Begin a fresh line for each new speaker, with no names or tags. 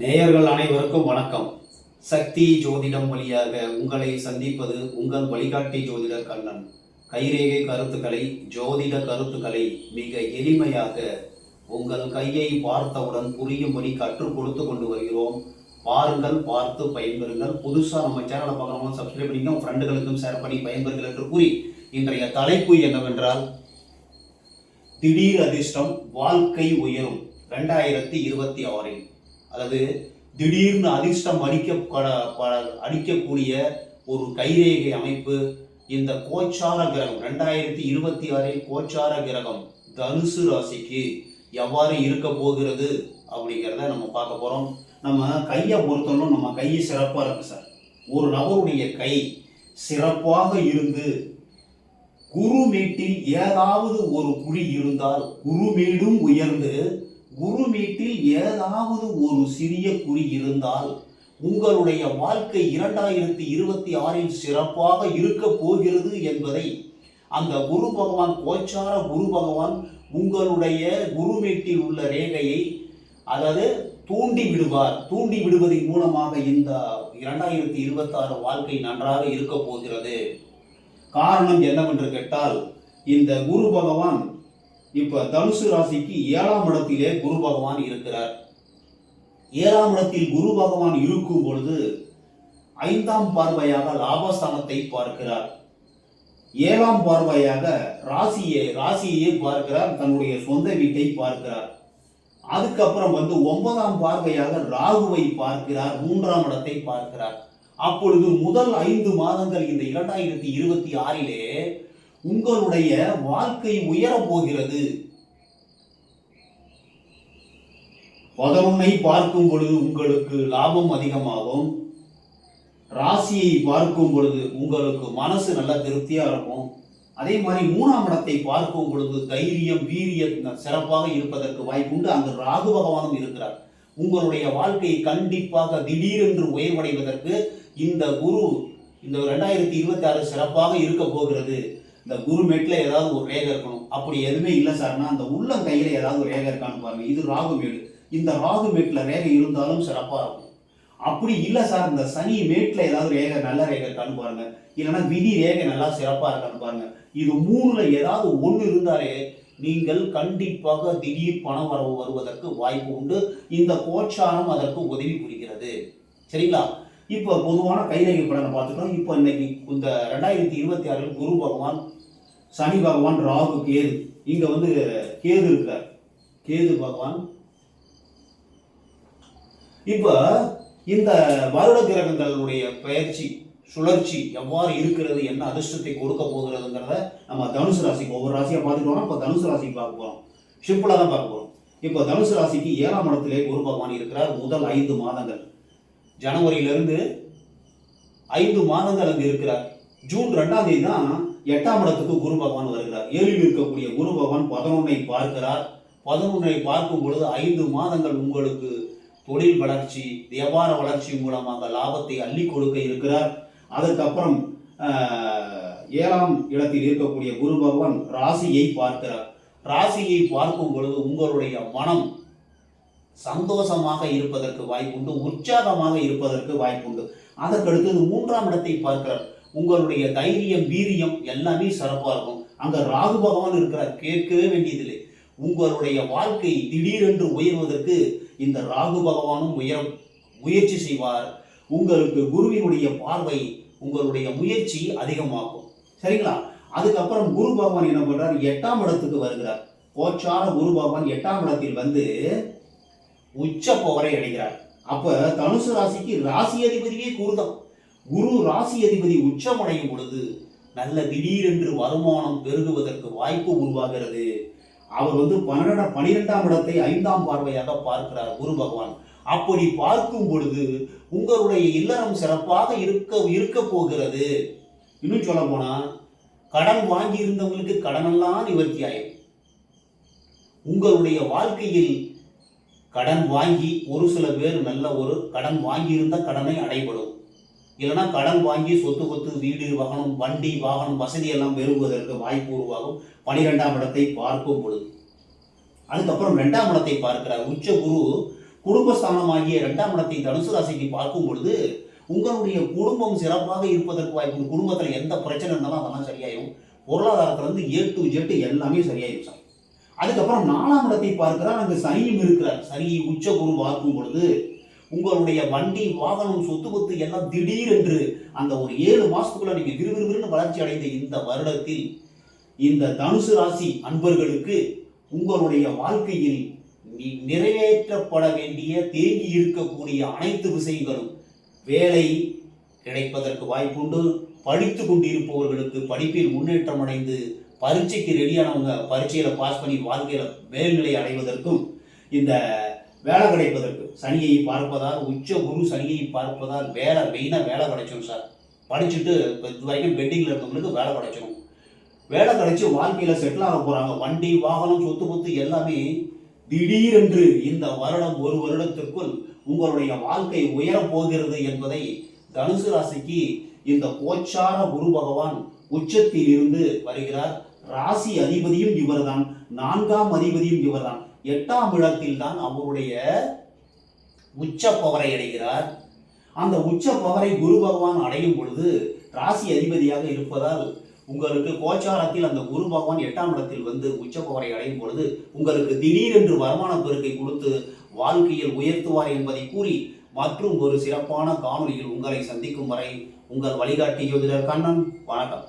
நேயர்கள் அனைவருக்கும் வணக்கம். சக்தி ஜோதிடம் வழியாக உங்களை சந்திப்பது உங்கள் வழிகாட்டி ஜோதிடர் கண்ணன். கைரேகை கருத்துக்களை ஜோதிட கருத்துக்களை மிக எளிமையாக உங்கள் கையை பார்த்தவுடன் புரியும்படி கற்றுக் கொடுத்து கொண்டு வருகிறோம். பாருங்கள் பார்த்து பயன்பெறுங்கள். புதுசாக நம்ம சேனலை பார்க்குறவங்க சப்ஸ்கிரைப் பண்ணிங்க உங்கள் ஃப்ரெண்டுகளுக்கும் ஷேர் பண்ணி பயன்பெறுங்கள் என்று கூறி இன்றைய தலைப்பு என்னவென்றால் திடீர் அதிர்ஷ்டம் வாழ்க்கை உயரும். ரெண்டாயிரத்தி இருபத்தி ஆறில். அல்லது திடீர்னு அதிர்ஷ்டம் அடிக்க பட- பட- அடிக்கக்கூடிய ஒரு கைரேகை அமைப்பு இந்த கோச்சார கிரகம் ரெண்டாயிரத்தி இருபத்தி ஆறில் கோச்சார கிரகம் தனுசு ராசிக்கு எவ்வாறு இருக்க போகிறது அப்படிங்கிறத நம்ம பார்க்க போகிறோம் நம்ம கையை பொறுத்தவரைக்கும் நம்ம கை சிறப்பாக இருக்கு சார். ஒரு நபருடைய கை சிறப்பாக இருந்து குரு மீட்டில் ஏதாவது ஒரு குறி இருந்தால் குரு மீடும் உயர்ந்து குரு வீட்டில் ஏதாவது ஒரு சிறிய குறி இருந்தால் உங்களுடைய வாழ்க்கை இரண்டாயிரத்தி இருபத்தி ஆறில் சிறப்பாக இருக்க போகிறது என்பதை அந்த குரு பகவான் கோச்சார குரு பகவான் உங்களுடைய குருமேட்டில் உள்ள ரேகையை அதாவது தூண்டி விடுவார். தூண்டி விடுவதன் மூலமாக இந்த இரண்டாயிரத்தி இருபத்தாறு வாழ்க்கை நன்றாக இருக்க போகிறது. காரணம் என்னவென்று கேட்டால் இந்த குரு பகவான் இப்ப தனுசு ராசிக்கு ஏழாம் இடத்திலே குரு பகவான் இருக்கிறார். ஏழாம் இடத்தில் குரு பகவான் இருக்கும் பொழுது ஐந்தாம் பார்வையாக லாபஸ்தானத்தை பார்க்கிறார். ஏழாம் பார்வையாக ராசியை ராசியையே பார்க்கிறார் தன்னுடைய சொந்த வீட்டை பார்க்கிறார். அதுக்கப்புறம் வந்து ஒன்பதாம் பார்வையாக ராகுவை பார்க்கிறார் மூன்றாம் இடத்தை பார்க்கிறார். அப்பொழுது முதல் ஐந்து மாதங்கள் இந்த இரண்டாயிரத்தி இருபத்தி ஆறிலே உங்களுடைய வாழ்க்கை உயரப் போகிறது. பதினொன்னை பார்க்கும் பொழுது உங்களுக்கு லாபம் அதிகமாகும். ராசியை பார்க்கும் பொழுது உங்களுக்கு மனசு நல்ல திருப்தியா இருக்கும். அதே மாதிரி மூணாம் இடத்தை பார்க்கும் பொழுது தைரியம் வீரியம் சிறப்பாக இருப்பதற்கு வாய்ப்புண்டு அங்கு ராகு பகவானும் இருக்கிறார். உங்களுடைய வாழ்க்கை கண்டிப்பாக திடீரென்று உயர்வடைவதற்கு இந்த குரு இந்த ரெண்டாயிரத்தி இருபத்தி ஆறு சிறப்பாக இருக்க போகிறது. இந்த குரு ஏதாவது ஒரு ரேகை இருக்கணும். அப்படி எதுவுமே இல்லை சார்னா அந்த உள்ளம் கையில் ஏதாவது ஒரு ரேகை இருக்கான்னு பாருங்க. இது ராகு மேடு. இந்த ராகு ரேகை இருந்தாலும் சிறப்பாக இருக்கும். அப்படி இல்லை சார் இந்த சனி மேட்டில் ஏதாவது ரேகை நல்ல ரேகை இருக்கான்னு பாருங்க. இல்லைன்னா விதி ரேகை நல்லா சிறப்பாக இருக்கான்னு பாருங்க. இது மூணுல ஏதாவது ஒன்று இருந்தாலே நீங்கள் கண்டிப்பாக திடீர் பண வரவு வருவதற்கு வாய்ப்பு உண்டு. இந்த கோச்சாரம் அதற்கு உதவி புரிகிறது. சரிங்களா? இப்போ பொதுவான கைரேகை பலனை பார்த்துக்கலாம் இப்போ இன்னைக்கு இந்த ரெண்டாயிரத்தி இருபத்தி ஆறில் குரு பகவான் சனி பகவான் ராகு கேது. இங்க வந்து கேது இருக்கிறார். கேது பகவான். இப்போ இந்த வருட கிரகங்களுடைய பயிற்சி சுழற்சி எவ்வாறு இருக்கிறது என்ன அதிர்ஷ்டத்தை கொடுக்க போகிறதுங்கிறத நம்ம தனுசு ராசிக்கு ஒவ்வொரு ராசியாக பார்த்துட்டு வரோம். இப்போ தனுசு ராசிக்கு பார்க்க போகிறோம் சிம்பிளாக தான் பார்க்க போகிறோம் இப்போ தனுசு ராசிக்கு ஏழாம் இடத்திலே குரு பகவான் இருக்கிறார். முதல் ஐந்து மாதங்கள். ஜனவரியிலிருந்து ஐந்து மாதங்கள் அங்கு இருக்கிறார். ஜூன் ரெண்டாம் தேதி தான் எட்டாம் இடத்துக்கு குரு பகவான் வருகிறார். ஏழில் இருக்கக்கூடிய குரு பகவான் பதினொன்னை பார்க்கிறார். பதினொன்றை பார்க்கும் பொழுது ஐந்து மாதங்கள் உங்களுக்கு தொழில் வளர்ச்சி வியாபார வளர்ச்சி மூலமாக லாபத்தை அள்ளி கொடுக்க இருக்கிறார். அதுக்கப்புறம் ஏழாம் இடத்தில் இருக்கக்கூடிய குரு பகவான் ராசியை பார்க்கிறார். ராசியை பார்க்கும் பொழுது உங்களுடைய மனம் சந்தோஷமாக இருப்பதற்கு வாய்ப்புண்டு உற்சாகமாக இருப்பதற்கு வாய்ப்புண்டு. அதற்கடுத்தது மூன்றாம் இடத்தை பார்க்கிறார். உங்களுடைய தைரியம் வீரியம் எல்லாமே சிறப்பாக இருக்கும். அங்கே ராகு பகவான் இருக்கிறார் கேட்கவே வேண்டியதில்லை. உங்களுடைய வாழ்க்கை திடீரென்று உயர்வதற்கு இந்த ராகு பகவானும் உயர முயற்சி செய்வார். உங்களுக்கு குருவினுடைய பார்வை உங்களுடைய முயற்சி அதிகமாக்கும் சரிங்களா? அதுக்கப்புறம் குரு பகவான் என்ன பண்றார்? எட்டாம் இடத்துக்கு வருகிறார். கோச்சார குரு பகவான் எட்டாம் இடத்தில் வந்து உச்ச பவரை அடைகிறார். அப்ப தனுசு ராசிக்கு ராசி அதிபதியே குருதான். குரு ராசி அதிபதி உச்சமடையும் பொழுது நல்ல திடீரென்று வருமானம் பெருகுவதற்கு வாய்ப்பு உருவாகிறது. அவர் வந்து பன்னெண்ட பனிரெண்டாம் இடத்தை ஐந்தாம் பார்வையாக பார்க்கிறார் குரு பகவான். அப்படி பார்க்கும் பொழுது உங்களுடைய இல்லறம் சிறப்பாக இருக்க இருக்க போகிறது. இன்னும் சொல்ல போனா கடன் வாங்கி இருந்தவங்களுக்கு கடனெல்லாம் நிவர்த்தி ஆயிடும் உங்களுடைய வாழ்க்கையில் கடன் வாங்கி ஒரு சில பேர் நல்ல ஒரு கடன் வாங்கியிருந்த கடனை அடைபடும். இல்லைன்னா கடன் வாங்கி சொத்து கொத்து வீடு வாகனம் வண்டி வாகனம் வசதி எல்லாம் பெருகுவதற்கு வாய்ப்பு உருவாகும். பனிரெண்டாம் இடத்தை பார்க்கும் பொழுது. அதுக்கப்புறம் ரெண்டாம் இடத்தை பார்க்கிறார். உச்ச குரு குடும்பஸ்தானமாகிய ரெண்டாம் இடத்தை தனுசு ராசிக்கு பார்க்கும் பொழுது உங்களுடைய குடும்பம் சிறப்பாக இருப்பதற்கு வாய்ப்பு குடும்பத்தில் எந்த பிரச்சனை இருந்தாலும் அதெல்லாம் சரியாயிடும் பொருளாதாரத்திலிருந்து ஏ டு ஜெட் எல்லாமே சரியாயிடும் சார். அதுக்கப்புறம் நாலாம் இடத்தை பார்க்கிறார். அங்கு சனியும் இருக்கிறார். சனியை உச்ச குரு பார்க்கும் பொழுது உங்களுடைய வண்டி வாகனம் சொத்து பத்து எல்லாம் திடீரென்று அந்த ஒரு ஏழு மாசத்துக்குள்ள நீங்க விறுவிறுவிறுன்னு வளர்ச்சி அடைந்த இந்த வருடத்தில் இந்த தனுசு ராசி அன்பர்களுக்கு உங்களுடைய வாழ்க்கையில் நிறைவேற்றப்பட வேண்டிய தேங்கி இருக்கக்கூடிய அனைத்து விஷயங்களும் வேலை கிடைப்பதற்கு வாய்ப்புண்டு. படித்து கொண்டிருப்பவர்களுக்கு படிப்பில் முன்னேற்றம் அடைந்து பரீட்சைக்கு ரெடியானவங்க பரீட்சையில பாஸ் பண்ணி வாழ்க்கையில மேல்நிலை அடைவதற்கும் இந்த வேலை கிடைப்பதற்கும் சனியை பார்ப்பதால் உச்ச குரு சனியை பார்ப்பதால் வேலை மெயினாக வேலை கிடைச்சிடும் சார் படிச்சுட்டு இப்ப இது வரைக்கும் பெட்டிங்கில் இருக்கவங்களுக்கு வேலை கிடைச்சிடும் வேலை கிடைச்சி வாழ்க்கையில் செட்டில் ஆக போகிறாங்க வண்டி வாகனம் சொத்து பொத்து எல்லாமே திடீரென்று இந்த வருடம் ஒரு வருடத்திற்குள் உங்களுடைய வாழ்க்கை உயரப் போகிறது என்பதை தனுசு ராசிக்கு இந்த கோச்சார குரு பகவான் உச்சத்தில் இருந்து வருகிறார். ராசி அதிபதியும் இவர்தான். நான்காம் அதிபதியும் இவர்தான். எட்டாம் இடத்தில் தான் அவருடைய உச்ச பவரை அடைகிறார். அந்த உச்ச பவரை குரு பகவான் அடையும் பொழுது ராசி அதிபதியாக இருப்பதால் உங்களுக்கு கோச்சாரத்தில் அந்த குரு பகவான் எட்டாம் இடத்தில் வந்து உச்ச பவரை அடையும் பொழுது உங்களுக்கு திடீரென்று வருமான பெருக்கை கொடுத்து வாழ்க்கையில் உயர்த்துவார் என்பதை கூறி மற்றும் ஒரு சிறப்பான காணொலியில் உங்களை சந்திக்கும் வரை உங்கள் வழிகாட்டி ஜோதிடர் கண்ணன். வணக்கம்.